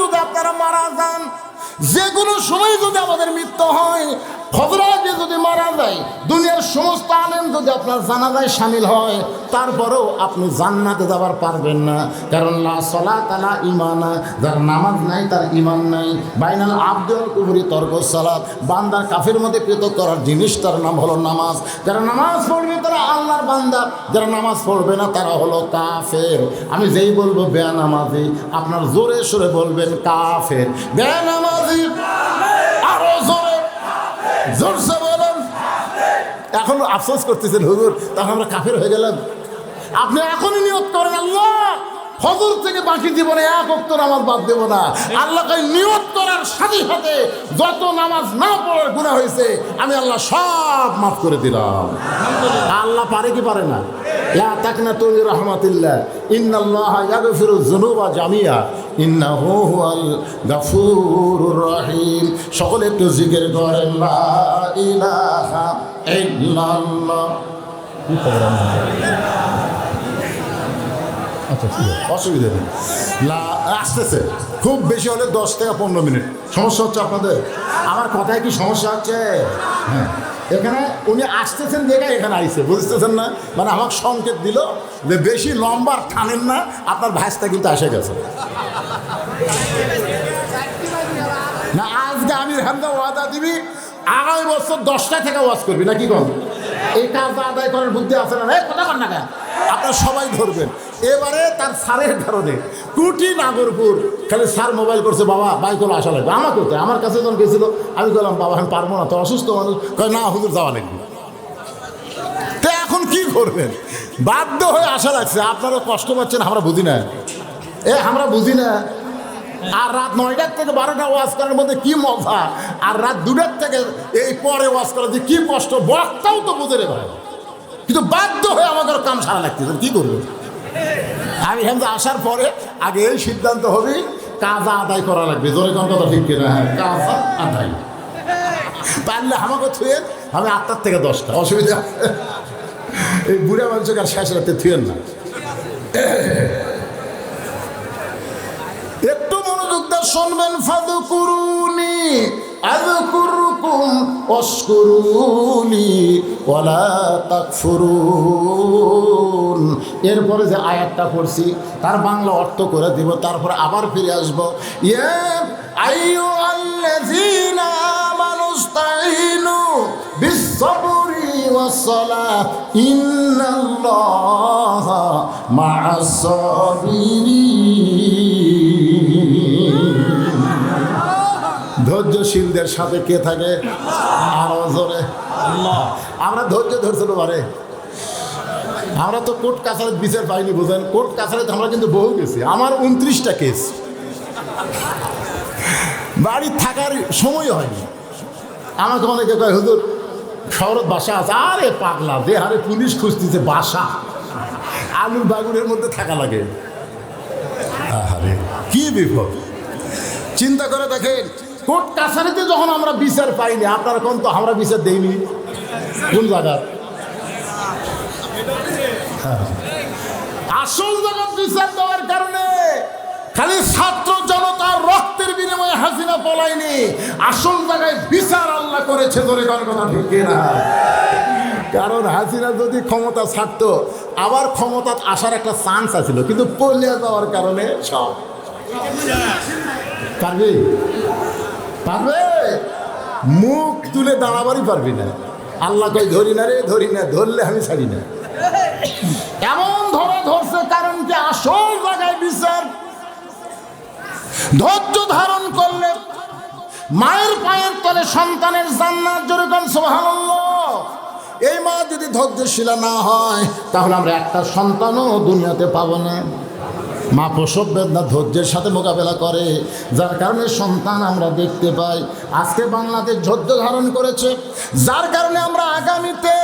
যদি আপনারা মারা যান যে সময় যদি আমাদের মৃত্যু হয় আগে যদি মারা যায়, দুনিয়ার সমস্ত আলেম যদি আপনার জানাজায় সামিল হয়, তারপরেও আপনি জান্নাতে যাবার পারবেন না। কারণ লা সলা তালা ইমানা যার নামাজ নাই, তার ইমান নাই। বাইনাল আব্দুল কুবরি তর্ক সালাত, বান্দার কাফের মধ্যে পৃথক করার জিনিস তার নাম হলো নামাজ। যারা নামাজ পড়বে, তারা আল্লাহর বান্দা। যারা নামাজ পড়বে না, তারা হলো কাফের। আমি যেই বলব বেয়া নামাজি আপনার জোরে সরে বলবেন কাফের। বেয়া নামাজি জোরসে বলেন। এখন আফসোস করতেছেন, হুজুর তখন আমরা কাফের হয়ে গেলাম। আপনি এখনই নিয়োগ করেন, আল্লাহ! ফজর থেকে বাকি জীবনে এক অক্ত নামাজ বাদ দেব না। আল্লাহকে নিয়ত করার সাথে সাথে যত নামাজ না পড়ার গুণা হয়েছে, আমি আল্লাহ সব মাফ করে দিলাম। আল্লাহ পারে কি পারে না? রহিম। সকলে ইলাহা আচ্ছা ঠিক অসুবিধা নেই। লা আসতেছে। খুব বেশি হলে দশ থেকে পনেরো মিনিট। সমস্যা হচ্ছে আপনাদের? আমার কথায় কি সমস্যা হচ্ছে? হ্যাঁ। এখানে উনি আসতেছেন দেখে এখানে আইসে বুঝতেছেন না? মানে আমাকে সংকেত দিল যে বেশি লম্বা টানেন না, আপনার ভাইসটা কিন্তু আসে গেছে। না, আজকে আমি হ্যান্দা ওয়াদা দিবি, আগামী বছর দশটা থেকে ওয়াজ করবি না কি কম? এই কাজটা আদায় করার বুদ্ধি আছে না? কথা কর না আপনারা সবাই ধরবেন। এবারে তার সারের কারণে কুটি নাগরপুর। খালি স্যার মোবাইল করছে, বাবা বাইক হলো আসা লাগবে। আমার করতে আমার কাছে যখন গেছিল, আমি বললাম বাবা, আমি পারব না, তো অসুস্থ মানুষ। কয়, না, হুজুর, যাওয়া লাগবে। তো এখন কি করবেন? বাধ্য হয়ে আসা লাগছে। আপনারা কষ্ট পাচ্ছেন, আমরা বুঝি না। এ, আমরা বুঝি না। আর রাত নয়টার থেকে বারোটা ওয়াজ করার মধ্যে কি মজা। আর রাত দুটার থেকে এই পরে ওয়াজ করা যে কি কষ্ট, বক্তাও তো বুঝে রে ভাই। কিন্তু বাধ্য হয়ে আমাদের কাম সারা লাগতেছে কি করব আমি হেমদা আসার পরে আগে এই সিদ্ধান্ত হবে, কাজা আদায় করা লাগবে। জোরে কোন কথা ঠিক কিনা? হ্যাঁ কাজা আদায়। পারলে আমাকে থুয়েন, আমি আটটার থেকে দশটা। অসুবিধা। এই বুড়া মানুষকে আর শেষ রাতে থুয়েন না। একটু মনোযোগ দিয়ে শুনবেন ফাদু কুরুনি আযকুরুকুম ওয়াশকুরুনি ওয়ালা তাকফুরুন। এরপরে যে আয়াতটা পড়ছি, তার বাংলা অর্থ করে দিব, তারপর আবার ফিরে আসব। ইয়া আইয়ুহাল্লাযীনা আমানু ইসতাঈনু বিস-সাবরি ওয়াস-সালাহ ইন্নাল্লাহা মা'আস-সাবিরিন। ধৈর্যশীলদের সাথে কে থাকে? আরও আমরা ধৈর্য ধরছিল পারে আমরা তো কোর্ট কাছারের বিচার পাইনি বুঝেন কোর্ট কাছারেতে আমরা কিন্তু বহু গেছি। আমার উনত্রিশটা কেস। বাড়ি থাকার সময় হয়নি। আমাকে অনেকে কয় হুজুর শহরত বাসা আছে? আরে পাগলা যে হারে পুলিশ খুঁজতেছে বাসা। আলুর বাগুনের মধ্যে থাকা লাগে। কি বিপদ। চিন্তা করে দেখেন কোর্ট কাছারিতে যখন আমরা বিচার পাইনি, আপনারা কোন তো আমরা বিচার দেইনি? কোন জায়গার। আসল জায়গার বিচার দেওয়ার কারণে খালি ছাত্র জনতার রক্তের বিনিময়ে হাসিনা পলায়নি। আসল জায়গায় বিচার আল্লাহ করেছে ধরে কথা ঠিক না কারণ হাসিনা যদি ক্ষমতা ছাড়তো, আবার ক্ষমতা আসার একটা চান্স আছিল, কিন্তু পলিয়া যাওয়ার কারণে সব। পারবি পারবে মুখ তুলে দাঁড়াবারই পারবি না। আল্লাহ কই ধরি না রে, ধরি না, ধরলে আমি ছাড়ি না। এমন ধরে ধরছে কারণ কি আসল জায়গায় বিচার। ধৈর্য ধারণ করলে মায়ের পায়ের তলে সন্তানের জান্নাত যেরকম সুবহানাল্লাহ। এই মা যদি ধৈর্যশীলা না হয়, তাহলে আমরা একটা সন্তানও দুনিয়াতে পাবো না। মা প্রসব বেদনা ধৈর্যের সাথে মোকাবেলা করে, যার কারণে সন্তান আমরা দেখতে পাই। আজকে বাংলাদেশ ধৈর্য ধারণ করেছে, যার কারণে আমরা আগামীতে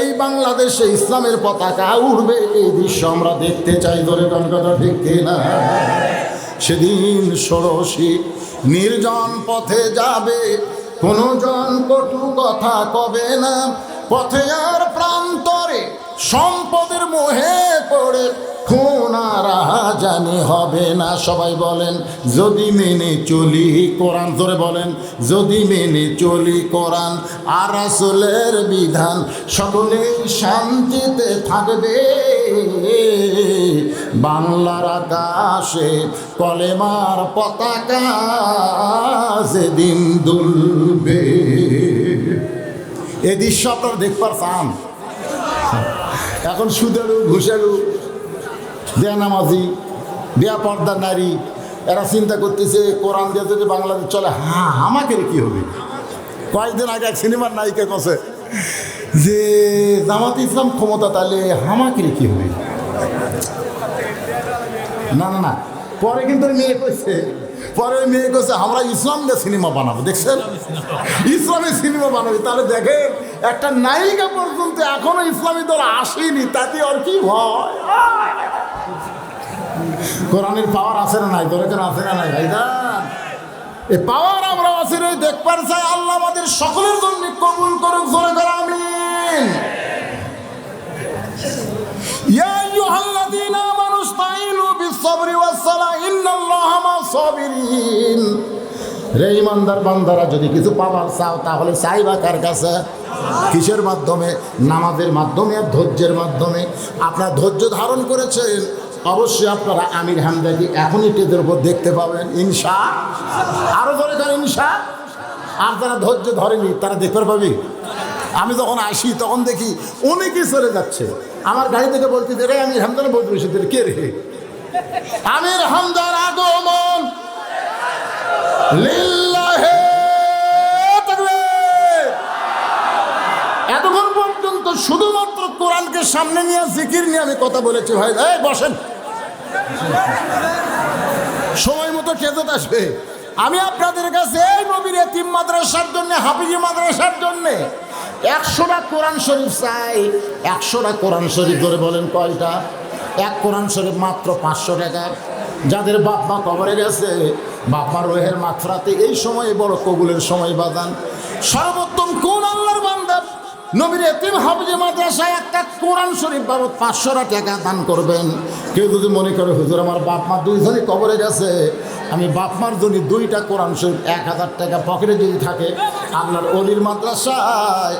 এই বাংলাদেশে ইসলামের পতাকা উড়বে, এই দৃশ্য আমরা দেখতে চাই। ধরে কথা ঠিক না সেদিন ষোড়শী নির্জন পথে যাবে কোনো জন কটু কথা কবে না। পথে আর প্রান্তরে সম্পদের মোহে পড়ে, খুন আর জানি হবে না। সবাই বলেন, যদি মেনে চলি কোরআন। ধরে বলেন, যদি মেনে চলি কোরআন। আর আসলের বিধান, সকলেই শান্তিতে থাকবে। বাংলার আকাশে কলেমার পতাকা সেদিন দুলবে। এই দৃশ্য আপনারা দেখবার চান এখন সুদেরু নামাজি দেয়া পর্দার নারী, এরা চিন্তা করতেছে, কোরআন দিয়ে যদি বাংলাদেশ চলে হ্যাঁ আমাকে কি হবে? কয়েকদিন আগে এক সিনেমার নায়িকা কছে যে, জামাত ইসলাম ক্ষমতা তাহলে হামাকে কি হবে? না না না, পরে কিন্তু মেয়ে কইছে, পরে মেয়ে কইছে, আমরা ইসলাম দিয়ে সিনেমা বানাবো, দেখছেন? ইসলামের সিনেমা বানাবি, তাহলে দেখে একটা নায়িকা পর্যন্ত এখনও ইসলামী দল আসেনি তাতে আর কি ভয়? কোরআনের পাওয়ার আছে না নাই? দরকার আছে না নাই ভাই এ পাওয়ার আমরা আছি রে দেখবার চাই আল্লাহ আমাদের সকলের জন্য কবুল করুক, জোরে করে, আমিন। রে ইমানদার বান্দারা, যদি কিছু পাওয়ার চাও, তাহলে চাইবা কার কাছে? কিসের মাধ্যমে? নামাজের মাধ্যমে আর ধৈর্যের মাধ্যমে? আপনার ধৈর্য ধারণ করেছেন? অবশ্যই আপনারা আমির হামদাকে এখনই টেদের উপর দেখতে পাবেন, ইনশা আরও ধরে করেন, ইনশা আর যারা ধৈর্য ধরেনি, তারা দেখতে পাবি আমি যখন আসি, তখন দেখি অনেকেই চলে যাচ্ছে। আমার গাড়ি থেকে বলতে রে আমির হামদার বসে কে রে? আমির হামদার আগমন। এতক্ষণ পর্যন্ত শুধুমাত্র কোরআনকে সামনে নিয়ে, জিকির নিয়ে আমি কথা বলেছি ভাই। এই, বসেন। সময় মতো কেজত আসবে। আমি আপনাদের কাছে এই নবীর এতিম মাদ্রাসার জন্য, হাফিজি মাদ্রাসার জন্য একশোটা কোরআন শরীফ চাই। একশোটা কোরআন শরীফ ধরে বলেন কয়টা? এক কোরআন শরীফ মাত্র পাঁচশো টাকা। যাদের বাপ মা কবরে গেছে বাপ মা রোহের মাত্রাতে এই সময় বড় কবুলের সময় বাদান সর্বোত্তম কোন আল্লাহর বান্দা? নবীর এতিম হাফিজি মাদ্রাসায় একটা কোরআন শরীফ বাবদ পাঁচশোটা টাকা দান করবেন। কেউ যদি মনে করে, হুজুর, আমার বাপ মা দুইজনই কবরে গেছে। আমি বাপ মার জন্য দুইটা কোরআন শরীফ এক হাজার টাকা পকেটে যদি থাকে, আপনার অলির মাদ্রাসায়